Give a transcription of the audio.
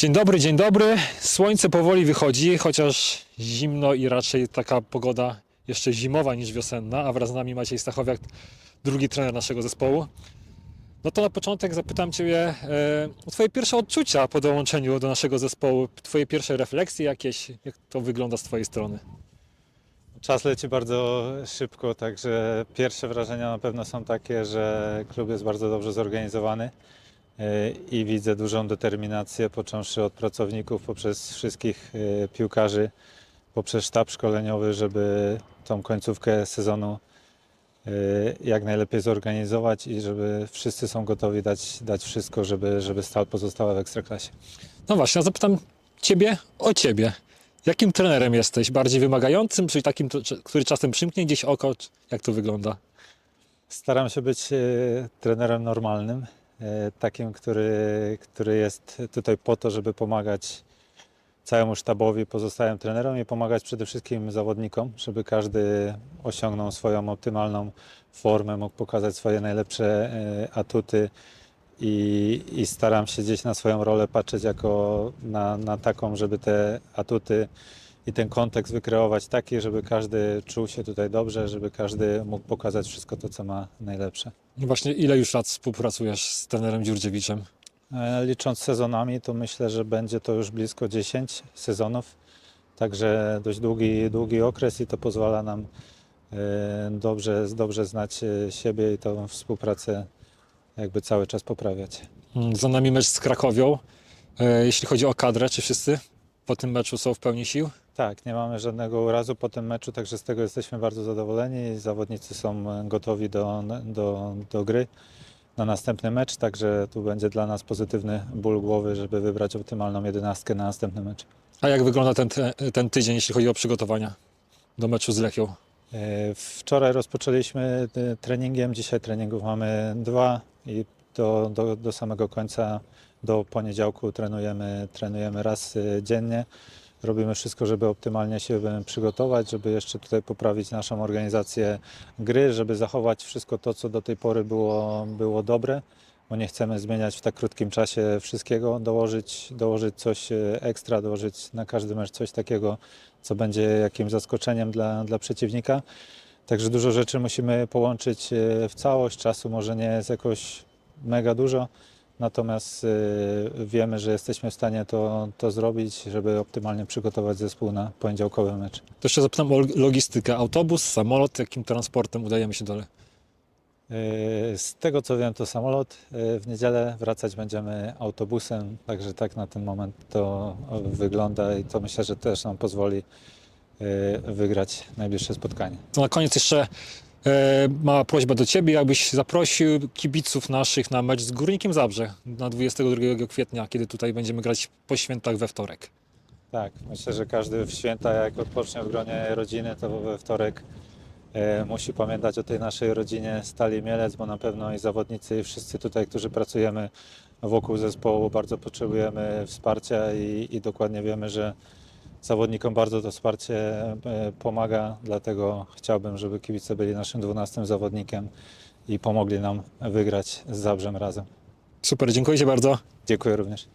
Dzień dobry, dzień dobry. Słońce powoli wychodzi, chociaż zimno i raczej taka pogoda jeszcze zimowa niż wiosenna, a wraz z nami Maciej Stachowiak, drugi trener naszego zespołu. No to na początek zapytam Ciebie e, o Twoje pierwsze odczucia po dołączeniu do naszego zespołu, Twoje pierwsze refleksje jakieś, jak to wygląda z Twojej strony. Czas leci bardzo szybko, także pierwsze wrażenia na pewno są takie, że klub jest bardzo dobrze zorganizowany i widzę dużą determinację, począwszy od pracowników, poprzez wszystkich yy, piłkarzy, poprzez sztab szkoleniowy, żeby tą końcówkę sezonu yy, jak najlepiej zorganizować i żeby wszyscy są gotowi dać, dać wszystko, żeby, żeby Stal pozostała w Ekstraklasie. No właśnie, ja zapytam Ciebie o Ciebie. Jakim trenerem jesteś? Bardziej wymagającym, czy takim, który czasem przymknie gdzieś oko? Jak to wygląda? Staram się być e, trenerem normalnym, e, takim, który, który jest tutaj po to, żeby pomagać całemu sztabowi, pozostałym trenerom i pomagać przede wszystkim zawodnikom, żeby każdy osiągnął swoją optymalną formę, mógł pokazać swoje najlepsze e, atuty i, i staram się gdzieś na swoją rolę patrzeć jako na, na taką, żeby te atuty i ten kontekst wykreować taki, żeby każdy czuł się tutaj dobrze, żeby każdy mógł pokazać wszystko to, co ma najlepsze. No Właśnie, ile już lat współpracujesz z trenerem Dziurdziewiczem? E, Licząc sezonami, to myślę, że będzie to już blisko 10 sezonów, także dość długi, długi okres i to pozwala nam e, dobrze, dobrze znać e, siebie i tą współpracę jakby cały czas poprawiać. Mm, Za nami mecz z Krakowią. Jeśli chodzi o kadrę, czy wszyscy po tym meczu są w pełni sił? Tak, nie mamy żadnego urazu po tym meczu, także z tego jesteśmy bardzo zadowoleni. Zawodnicy są e, gotowi do, do, do gry na następny mecz, także tu będzie dla nas pozytywny ból głowy, żeby wybrać optymalną jedenastkę na następny mecz. A jak wygląda ten, ten tydzień, jeśli chodzi o przygotowania do meczu z Lechią? E, Wczoraj rozpoczęliśmy e, treningiem, dzisiaj treningów mamy dwa i do, do, do samego końca, do poniedziałku trenujemy, trenujemy raz e, dziennie. Robimy wszystko, żeby optymalnie się e, przygotować, żeby jeszcze tutaj poprawić naszą organizację gry, żeby zachować wszystko to, co do tej pory było, było dobre, bo nie chcemy zmieniać w tak krótkim czasie wszystkiego, dołożyć, dołożyć coś e, ekstra, dołożyć na każdy mecz coś takiego, co będzie jakimś zaskoczeniem dla, dla przeciwnika. Także dużo rzeczy musimy połączyć e, w całość. Czasu może nie jest jakoś mega dużo, natomiast e, wiemy, że jesteśmy w stanie to, to zrobić, żeby optymalnie przygotować zespół na poniedziałkowy mecz. To jeszcze zapytam o logistykę. Autobus, samolot, jakim transportem udajemy się dole? E, Z tego co wiem, to samolot. E, W niedzielę wracać będziemy autobusem, także tak na ten moment to wygląda i to myślę, że też nam pozwoli wygrać najbliższe spotkanie. To na koniec jeszcze e, mała prośba do Ciebie, jakbyś zaprosił kibiców naszych na mecz z Górnikiem Zabrze na 22 kwietnia, kiedy tutaj będziemy grać po świętach we wtorek. Tak, myślę, że każdy w święta, jak odpocznie w gronie rodziny, to we wtorek e, musi pamiętać o tej naszej rodzinie Stali Mielec, bo na pewno i zawodnicy, i wszyscy tutaj, którzy pracujemy wokół zespołu, bardzo potrzebujemy wsparcia i, i dokładnie wiemy, że zawodnikom bardzo to wsparcie e, pomaga, dlatego chciałbym, żeby kibice byli naszym 12 zawodnikiem i pomogli nam wygrać z Zabrzem razem. Super, dziękuję Ci bardzo. Dziękuję również.